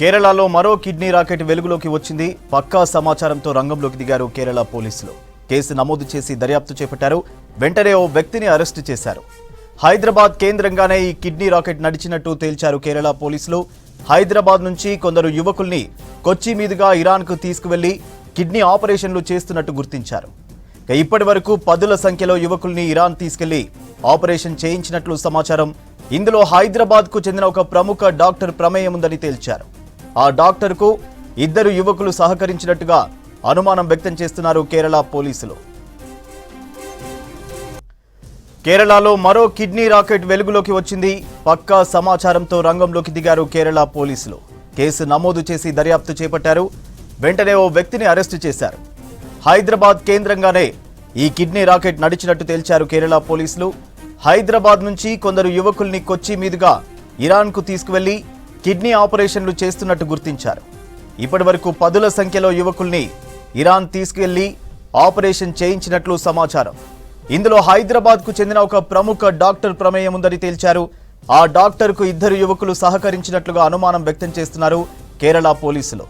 కేరళలో మరో kidney racket వెలుగులోకి వచ్చింది. పక్కా సమాచారంతో రంగంలోకి దిగారు కేరళ పోలీసులు. కేసు నమోదు చేసి దర్యాప్తు చేపట్టారు. వెంటనే ఓ వ్యక్తిని అరెస్టు చేశారు. హైదరాబాద్ కేంద్రంగానే ఈ కిడ్నీ రాకెట్ నడిచినట్టు తేల్చారు కేరళ పోలీసులు. హైదరాబాద్ నుంచి కొందరు యువకుల్ని కొచ్చి మీదుగా ఇరాన్కు తీసుకువెళ్ళి కిడ్నీ ఆపరేషన్లు చేస్తున్నట్టు గుర్తించారు. ఇప్పటి వరకు పదుల సంఖ్యలో యువకుల్ని ఇరాన్ తీసుకెళ్ళి ఆపరేషన్ చేయించినట్లు సమాచారం. ఇందులో హైదరాబాద్కు చెందిన ఒక ప్రముఖ డాక్టర్ ప్రమేయం ఉందని తేల్చారు. ఆ డాక్టర్కు ఇద్దరు యువకులు సహకరించినట్టుగా అనుమానం వ్యక్తం చేస్తున్నారు కేరళ పోలీసులు. కేరళలో మరో కిడ్నీ రాకెట్ వెలుగులోకి వచ్చింది. పక్కా సమాచారంతో రంగంలోకి దిగారు కేరళ పోలీసులు. కేసు నమోదు చేసి దర్యాప్తు చేపట్టారు. వెంటనే ఓ వ్యక్తిని అరెస్టు చేశారు. హైదరాబాద్ కేంద్రంగానే ఈ కిడ్నీ రాకెట్ నడిచినట్టు తేల్చారు కేరళ పోలీసులు. హైదరాబాద్ నుంచి కొందరు యువకుల్ని కొచ్చి మీదుగా ఇరాన్కు తీసుకువెళ్ళి కిడ్నీ ఆపరేషన్లు చేస్తున్నట్టు గుర్తించారు. ఇప్పటి వరకు పదుల సంఖ్యలో యువకుల్ని ఇరాన్ తీసుకెళ్ళి ఆపరేషన్ చేయించినట్లు సమాచారం. ఇందులో హైదరాబాద్కు చెందిన ఒక ప్రముఖ డాక్టర్ ప్రమేయం ఉందని తేల్చారు. ఆ డాక్టర్కు ఇద్దరు యువకులు సహకరించినట్లుగా అనుమానం వ్యక్తం చేస్తున్నారు కేరళ పోలీసులు.